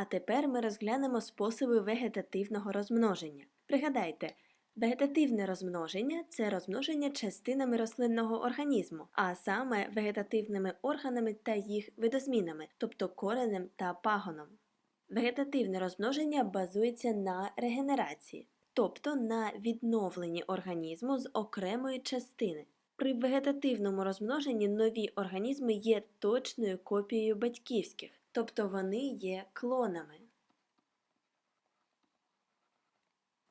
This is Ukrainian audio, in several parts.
А тепер ми розглянемо способи вегетативного розмноження. Пригадайте, вегетативне розмноження це розмноження частинами рослинного організму, а саме вегетативними органами та їх видозмінами, тобто коренем та пагоном. Вегетативне розмноження базується на регенерації, тобто на відновленні організму з окремої частини. При вегетативному розмноженні нові організми є точною копією батьківських, тобто вони є клонами.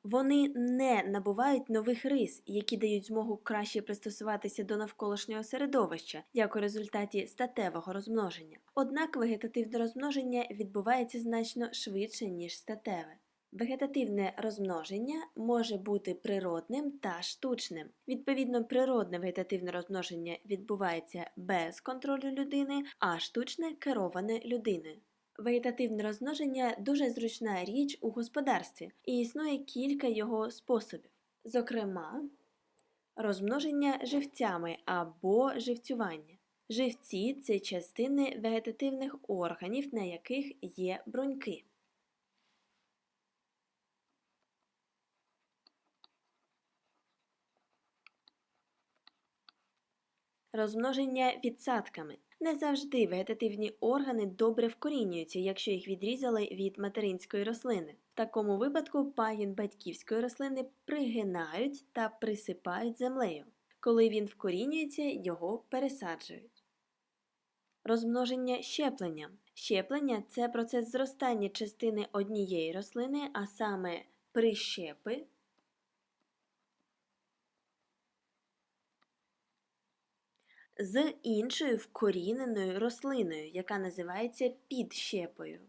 Вони не набувають нових рис, які дають змогу краще пристосуватися до навколишнього середовища, як у результаті статевого розмноження. Однак вегетативне розмноження відбувається значно швидше, ніж статеве. Вегетативне розмноження може бути природним та штучним. Відповідно, природне вегетативне розмноження відбувається без контролю людини, а штучне кероване людиною. Вегетативне розмноження дуже зручна річ у господарстві і існує кілька його способів. Зокрема, розмноження живцями або живцювання. Живці це частини вегетативних органів, на яких є бруньки. Розмноження відсадками. Не завжди вегетативні органи добре вкорінюються, якщо їх відрізали від материнської рослини. В такому випадку пагін батьківської рослини пригинають та присипають землею. Коли він вкорінюється, його пересаджують. Розмноження щеплення. Щеплення це процес зростання частини однієї рослини, а саме прищепи з іншою вкоріненою рослиною, яка називається підщепою.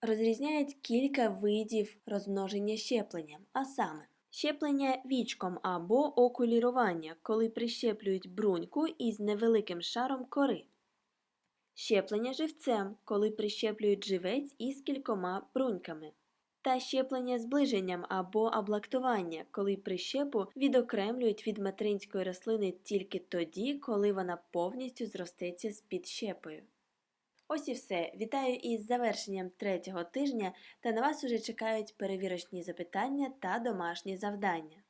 Розрізняють кілька видів розмноження щеплення, а саме щеплення вічком або окулірування, коли прищеплюють бруньку із невеликим шаром кори. Щеплення живцем, коли прищеплюють живець із кількома бруньками та щеплення зближенням або аблактування, коли прищепу відокремлюють від материнської рослини тільки тоді, коли вона повністю зростеться з підщепою. Ось і все. Вітаю із завершенням третього тижня та на вас уже чекають перевірочні запитання та домашні завдання.